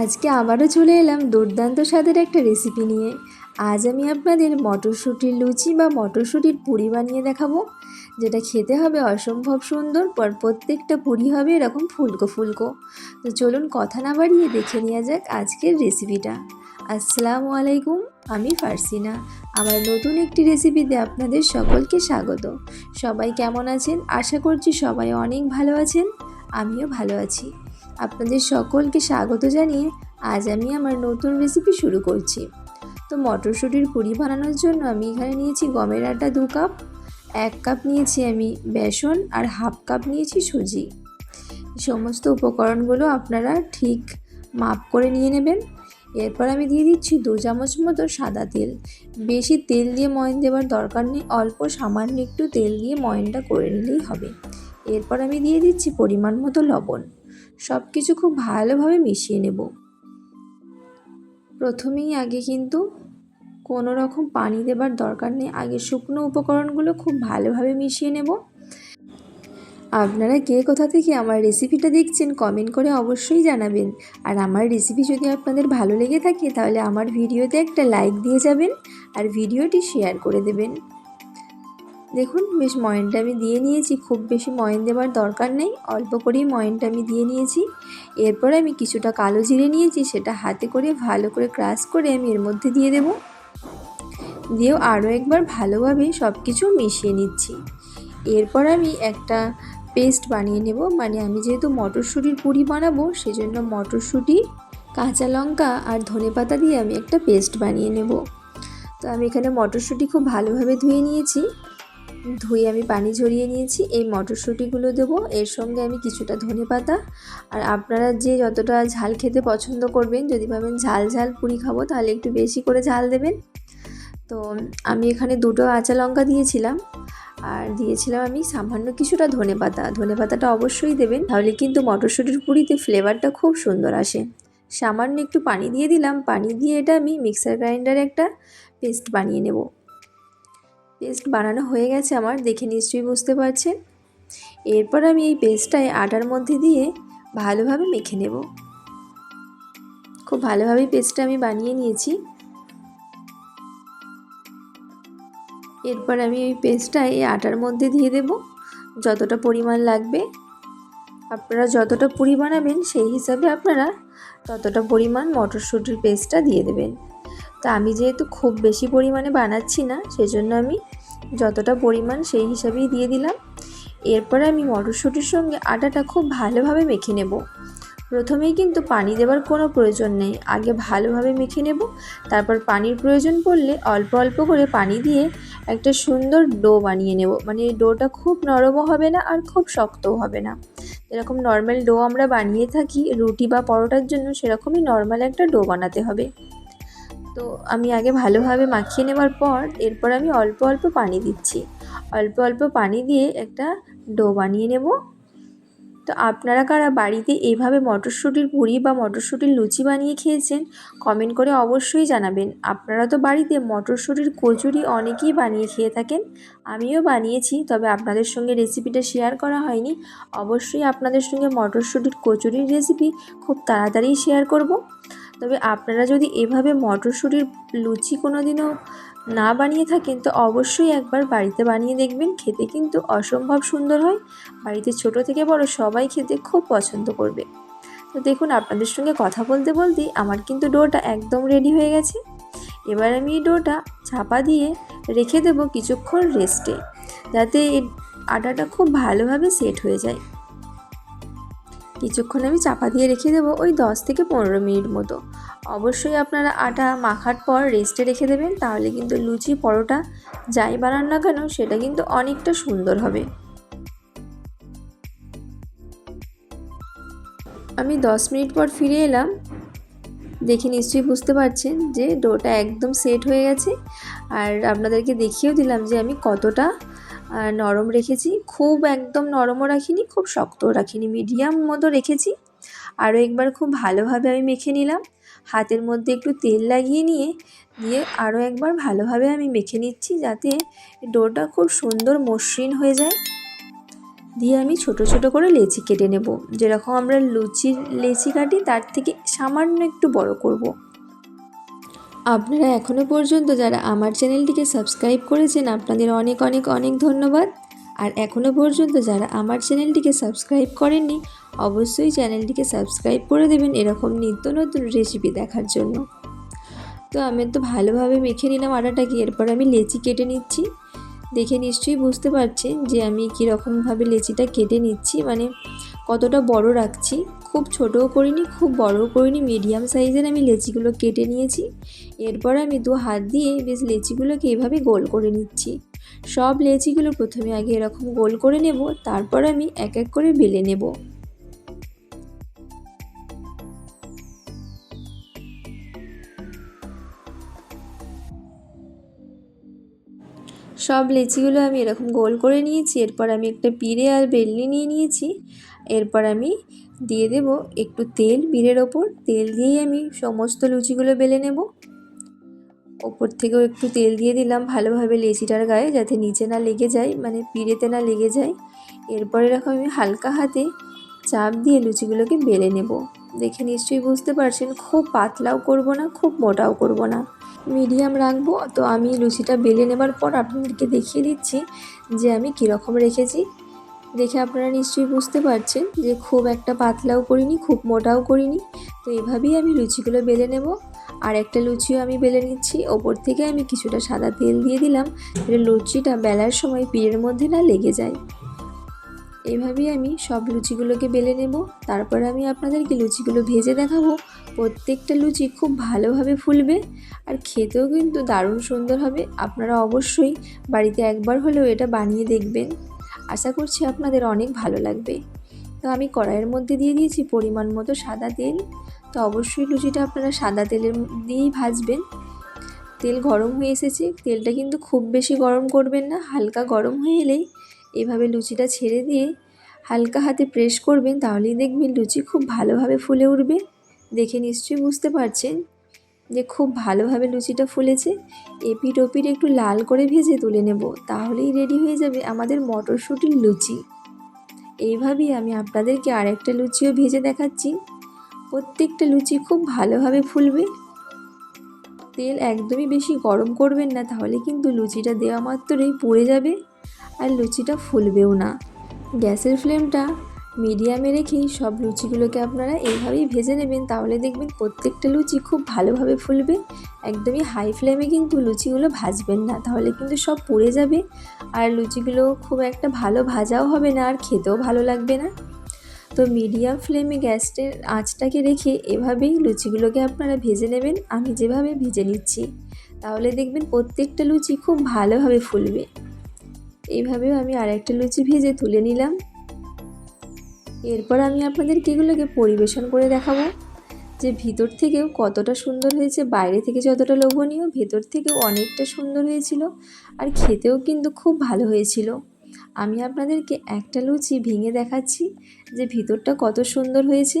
আজকে আবারও চলে এলাম দুর্দান্ত স্বাদের একটা রেসিপি নিয়ে। আজ আমি আপনাদের মটরশুঁটির লুচি বা মটরশুঁটির পুরি বানিয়ে দেখাবো, যেটা খেতে হবে অসম্ভব সুন্দর, পর প্রত্যেকটা পুরি হবে এরকম ফুলকো ফুলকো। তো চলুন কথা না বাড়িয়ে দেখে নেওয়া যাক আজকের রেসিপিটা আসসালামু আলাইকুম, আমি ফার্সিনা। আমার নতুন একটি রেসিপিতে আপনাদের সকলকে স্বাগত। সবাই কেমন আছেন? আশা করছি সবাই অনেক ভালো আছেন, আমিও ভালো আছি। আপনাদের সকলকে স্বাগত জানিয়ে আজ আমি আমার নতুন রেসিপি শুরু করছি। তো মটরশুঁটির পুরি বানানোর জন্য আমি এখানে নিয়েছি গমের আটা দু কাপ, এক কাপ নিয়েছি আমি বেসন আর হাফ কাপ নিয়েছি সুজি। সমস্ত উপকরণগুলো আপনারা ঠিক মাপ করে নিয়ে নেবেন। এরপর আমি দিয়ে দিচ্ছি দু চামচ মতো সাদা তেল। বেশি তেল দিয়ে ময়ন দেওয়ার দরকার নেই, অল্প সামান্য একটু তেল দিয়ে ময়নটা করে নিলেই হবে। এরপর আমি দিয়ে দিচ্ছি পরিমাণ মতো লবণ। সব কিছু খুব ভালোভাবে মিশিয়ে নেব। প্রথমেই আগে কিন্তু কোনো রকম পানি দেবার দরকার নেই। আগে শুকনো উপকরণগুলো খুব ভালোভাবে মিশিয়ে নেব। আপনারা কে কোথা থেকে আমার রেসিপিটা দেখছেন কমেন্ট করে অবশ্যই জানাবেন। আর আমার রেসিপি যদি আপনাদের ভালো লেগে থাকে, তাহলে আমার ভিডিওতে একটা লাইক দিয়ে যাবেন আর ভিডিওটি শেয়ার করে দেবেন। দেখুন, বেশ ময়নটা আমি দিয়ে নিয়েছি। খুব বেশি ময়ন দেওয়ার দরকার নেই। অল্প করেই ময়নটা আমি দিয়ে নিয়েছি। এরপরে আমি কিছুটা কালো জিরে নিয়েছি, সেটা হাতে করে ভালো করে ক্রাশ করে আমি এর মধ্যে দিয়ে দেব। দিয়েও আরও একবার ভালোভাবে সব কিছু মিশিয়ে নিচ্ছি। এরপর আমি একটা পেস্ট বানিয়ে নেব। মানে আমি যেহেতু মটরশুঁটির পুরি বানাবো, সেজন্য মটরশুঁটি, কাঁচা লঙ্কা আর ধনে পাতা দিয়ে আমি একটা পেস্ট বানিয়ে নেব। তো আমি এখানে মটরশুঁটি খুব ভালোভাবে ধুয়ে নিয়েছি। ধুয়ে আমি পানি ঝরিয়ে নিয়েছি, এই মটরশুঁটিগুলো দেবো। এর সঙ্গে আমি কিছুটা ধনে পাতা। আর আপনারা যে যতটা ঝাল খেতে পছন্দ করবেন, যদি ভাবেন ঝাল ঝাল পুরি খাব, তাহলে একটু বেশি করে ঝাল দেবেন। তো আমি এখানে দুটো কাঁচা লঙ্কা দিয়েছিলাম। আর দিয়েছিলাম আমি সামান্য কিছুটা ধনে পাতা। ধনে পাতাটা অবশ্যই দেবেন, তাহলে কিন্তু মটরশুঁটির পুরিতে ফ্লেভারটা খুব সুন্দর আসে। সামান্য একটু পানি দিয়ে দিলাম। পানি দিয়ে এটা আমি মিক্সার গ্রাইন্ডারে একটা পেস্ট বানিয়ে নেব। পেস্ট বানানো হয়ে গেছে আমার, দেখে নিশ্চয়ই বুঝতে পারছেন। এরপর আমি এই পেস্টটায় আটার মধ্যে দিয়ে ভালোভাবে মেখে নেব। খুব ভালোভাবেই পেস্টটা আমি বানিয়ে নিয়েছি। এরপর আমি ওই পেস্টটা এই আটার মধ্যে দিয়ে দেব যতটা পরিমাণ লাগবে। আপনারা যতটা পুরি বানাবেন সেই হিসাবে আপনারা ততটা পরিমাণ মটরশুঁটির পেস্টটা দিয়ে দেবেন। তা আমি যেহেতু খুব বেশি পরিমাণে বানাচ্ছি না, সেজন্য আমি যতটা পরিমাণ সেই হিসাবেই দিয়ে দিলাম। এরপরে আমি মটরশুঁটির সঙ্গে আটাটা খুব ভালোভাবে মেখে নেব। প্রথমেই কিন্তু পানি দেওয়ার কোনো প্রয়োজন নেই, আগে ভালোভাবে মেখে নেব। তারপর পানির প্রয়োজন পড়লে অল্প অল্প করে পানি দিয়ে একটা সুন্দর ডো বানিয়ে নেব। মানে ডোটা খুব নরমও হবে না আর খুব শক্তও হবে না। এরকম নর্মাল ডো আমরা বানিয়ে থাকি, রুটি বা পরোটার জন্য সেরকমই নর্মাল একটা ডো বানাতে হবে। তো আমি আগে ভালোভাবে মাখিয়ে নেওয়ার পর এরপর আমি অল্প অল্প পানি দিচ্ছি। অল্প অল্প পানি দিয়ে একটা ডো বানিয়ে নেব। তো আপনারা কারা বাড়িতে এইভাবে মটরশুঁটির পুরি বা মটরশুঁটির লুচি বানিয়ে খেয়েছেন কমেন্ট করে অবশ্যই জানাবেন। আপনারা তো বাড়িতে মটরশুঁটির কচুরি অনেকেই বানিয়ে খেয়ে থাকেন, আমিও বানিয়েছি, তবে আপনাদের সঙ্গে রেসিপিটা শেয়ার করা হয়নি। অবশ্যই আপনাদের সঙ্গে মটরশুঁটির কচুরির রেসিপি খুব তাড়াতাড়ি শেয়ার করব। তবে আপনারা যদি এভাবে মটরশুঁটির লুচি কোনো দিনও না বানিয়ে থাকেন, তো অবশ্যই একবার বাড়িতে বানিয়ে দেখবেন। খেতে কিন্তু অসম্ভব সুন্দর হয়। বাড়িতে ছোট থেকে বড় সবাই খেতে খুব পছন্দ করবে। তো দেখুন, আপনাদের সঙ্গে কথা বলতে বলতেই আমার কিন্তু ডোটা একদম রেডি হয়ে গেছে। এবার আমি এই ডোটা চাপা দিয়ে রেখে দেবো কিছুক্ষণ রেস্টে যাতে আটাটা খুব ভালোভাবে সেট হয়ে যায়। কিছুক্ষণ আমি চাপা দিয়ে রেখে দেবো ওই দশ থেকে পনেরো মিনিট মতো। অবশ্যই আপনারা আটা মাখার পর রেস্টে রেখে দেবেন, তাহলে কিন্তু লুচি, পরোটা, যাই বানান না কেন, সেটা কিন্তু অনেকটা সুন্দর হবে। আমি দশ মিনিট পর ফিরে এলাম। দেখে নিশ্চয়ই বুঝতে পারছেন যে ডোটা একদম সেট হয়ে গেছে। আর আপনাদেরকে দেখিয়েও দিলাম যে আমি কতটা নরম রেখেছি। খুব একদম নরমও রাখিনি, খুব শক্তও রাখিনি মিডিয়াম মতো রেখেছি। আরও একবার খুব ভালোভাবে আমি মেখে নিলাম। হাতের মধ্যে একটু তেল লাগিয়ে নিয়ে, দিয়ে আরও একবার ভালোভাবে আমি মেখে নিচ্ছি যাতে ডোটা খুব সুন্দর মসৃণ হয়ে যায়। দিয়ে আমি ছোট ছোট করে লেচি কেটে নেব। যেরকম আমরা লুচির লেচি কাটি, তার থেকে সামান্য একটু বড় করব। আপনারা এখনও পর্যন্ত যারা আমার চ্যানেলটিকে সাবস্ক্রাইব করেছেন, আপনাদের অনেক অনেক অনেক ধন্যবাদ। আর এখনও পর্যন্ত যারা আমার চ্যানেলটিকে সাবস্ক্রাইব করেননি, অবশ্যই চ্যানেলটিকে সাবস্ক্রাইব করে দেবেন এরকম নিত্য নতুন রেসিপি দেখার জন্য। তো আমি তো ভালোভাবে মেখে নিলাম আটাটাকে, এরপর আমি লেচি কেটে নিচ্ছি। দেখে নিশ্চয়ই বুঝতে পারছেন যে আমি কীরকমভাবে লেচিটা কেটে নিচ্ছি মানে কতটা বড় রাখছি। খুব ছোটও করিনি, খুব বড়ও করিনি মিডিয়াম সাইজের আমি লেচিগুলো কেটে নিয়েছি। এরপর আমি দু হাত দিয়ে বেশ লেচিগুলোকে এভাবে গোল করে নিচ্ছি। সব লেচিগুলো প্রথমে আগে এরকম গোল করে নেব, তারপর আমি এক এক করে বেলে নেব। সব লেচিগুলো আমি এরকম গোল করে নিয়েছি, এরপর আমি একটা পিড়ে আর বেলনি নিয়ে নিয়েছি। এরপর আমি দিয়ে দেব একটু তেল পিড়ের ওপর। তেল দিয়েই আমি সমস্ত লুচিগুলো বেলে নেব। ওপর থেকেও একটু তেল দিয়ে দিলাম ভালোভাবে লেচিটার গায়ে যাতে নিচে না লেগে যায় মানে পিড়েতে না লেগে যায়। এরপর এরকম আমি হালকা হাতে চাপ দিয়ে লুচিগুলোকে বেলে নেব। দেখে নিশ্চয়ই বুঝতে পারছেন, খুব পাতলাও করব না, খুব মোটাও করব না। মিডিয়াম রাখব, তো আমি লুচিটা বেলে নেবার পর আপনাদেরকে দেখিয়ে দিচ্ছি যে আমি কীরকম রেখেছি। দেখে আপনারা নিশ্চয়ই বুঝতে পারছেন যে খুব একটা পাতলাও করিনি, খুব মোটাও করিনি। তো এভাবেই আমি লুচিগুলো বেলে নেব। আর একটা লুচিও আমি বেলে নিচ্ছি। ওপর থেকে আমি কিছুটা সাদা তেল দিয়ে দিলাম লুচিটা বেলার সময় পিড়ের মধ্যে না লেগে যায়। এভাবেই আমি সব লুচিগুলোকে বেলে নেব। তারপর আমি আপনাদেরকে লুচিগুলো ভেজে দেখাবো। প্রত্যেকটা লুচি খুব ভালোভাবে ফুলবে আর খেতেও কিন্তু দারুণ সুন্দর হবে। আপনারা অবশ্যই বাড়িতে একবার হলেও এটা বানিয়ে দেখবেন। আশা করছি আপনাদের অনেক ভালো লাগবে। তো আমি কড়াইয়ের মধ্যে দিয়ে দিয়েছি পরিমাণ মতো সাদা তেল। তো অবশ্যই লুচিটা আপনারা সাদা তেলের দিয়েই ভাজবেন। তেল গরম হয়ে এসেছে। তেলটা কিন্তু খুব বেশি গরম করবেন না, হালকা গরম হয়ে এলেই এভাবে লুচিটা ছেড়ে দিয়ে হালকা হাতে প্রেস করবেন, তাহলেই দেখবেন লুচি খুব ভালোভাবে ফুলে উঠবে। দেখে নিশ্চয়ই বুঝতে পারছেন। যে খুব ভালোভাবে লুচিটা ফুলেছে এপিট ওপিট একটু লাল করে ভেজে তুলে নেব, তাহলেই রেডি হয়ে যাবে আমাদের মটরশুঁটির লুচি। এইভাবেই আমি আপনাদেরকে আরেকটা লুচিও ভেজে দেখাচ্ছি। প্রত্যেকটা লুচি খুব ভালোভাবে ফুলবে। তেল একদমই বেশি গরম করবেন না, তাহলে কিন্তু লুচিটা দেওয়া মাত্রই পড়ে যাবে আর লুচিটা ফুলবেও না। গ্যাসের ফ্লেমটা মিডিয়ামে রেখেই সব লুচিগুলোকে আপনারা এইভাবেই ভেজে নেবেন, তাহলে দেখবেন প্রত্যেকটা লুচি খুব ভালোভাবে ফুলবে। একদমই হাই ফ্লেমে কিন্তু লুচিগুলো ভাজবেন না, তাহলে কিন্তু সব পুড়ে যাবে। আর লুচিগুলো খুব একটা ভালো ভাজাও হবে না, আর খেতেও ভালো লাগবে না। তো মিডিয়াম ফ্লেমে গ্যাসের আঁচটাকে রেখে এভাবেই লুচিগুলোকে আপনারা ভেজে নেবেন। আমি যেভাবে ভেজে নিচ্ছি, তাহলে দেখবেন প্রত্যেকটা লুচি খুব ভালোভাবে ফুলবে। এইভাবেও আমি আরেকটা লুচি ভেজে তুলে নিলাম। এরপর আমি আপনাদেরকে এগুলোকে পরিবেশন করে দেখাবো। যে ভিতর থেকেও কতটা সুন্দর হয়েছে, বাইরে থেকে যতটা লোভনীয়, ভেতর থেকেও অনেকটা সুন্দর হয়েছিল আর খেতেও কিন্তু খুব ভালো হয়েছিল। আমি আপনাদেরকে একটা লুচি ভেঙে দেখাচ্ছি যে ভিতরটা কত সুন্দর হয়েছে।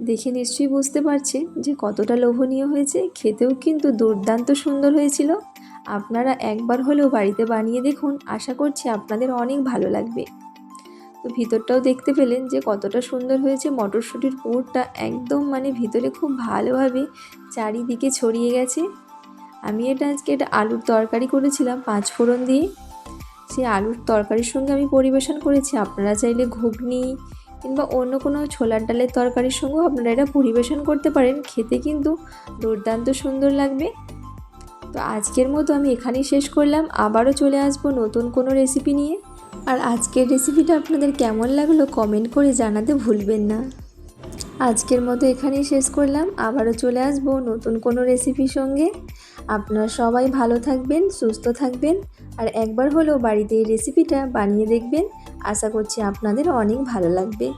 দেখে নিশ্চয়ই বুঝতে পারছেন যে কতটা লোভনীয় হয়েছে, খেতেও কিন্তু দুর্দান্ত সুন্দর হয়েছিল। আপনারা একবার হলেও বাড়িতে বানিয়ে দেখুন, আশা করছি আপনাদের অনেক ভালো লাগবে। তো ভিতরটাও দেখতে পেলেন যে কতটা সুন্দর হয়েছে মটরশুঁটির পুরটা একদম মানে ভিতরে খুব ভালোভাবে চারিদিকে ছড়িয়ে গেছে। আমি এটা আজকে এটা আলুর তরকারি করেছিলাম, পাঁচ ফোড়ন দিয়ে। সেই আলুর তরকারির সঙ্গে আমি পরিবেশন করেছি। আপনারা চাইলে ঘুগনি কিংবা অন্য কোনো ছোলার ডালের তরকারির সঙ্গেও আপনারা এটা পরিবেশন করতে পারেন। খেতে কিন্তু দুর্দান্ত সুন্দর লাগবে। তো আজকের মতো আমি এখানেই শেষ করলাম। আবারও চলে আসব নতুন কোনো রেসিপি নিয়ে। আর আজকের রেসিপিটা আপনাদের কেমন লাগল কমেন্ট করে জানাতে ভুলবেন না। আজকের মতো এখানেই শেষ করলাম। আবারও চলে আসব নতুন কোনো রেসিপির সঙ্গে। আপনারা সবাই ভালো থাকবেন, সুস্থ থাকবেন আর একবার হলেও বাড়িতে এই রেসিপিটা বানিয়ে দেখবেন। আশা করছি আপনাদের অনেক ভালো লাগবে।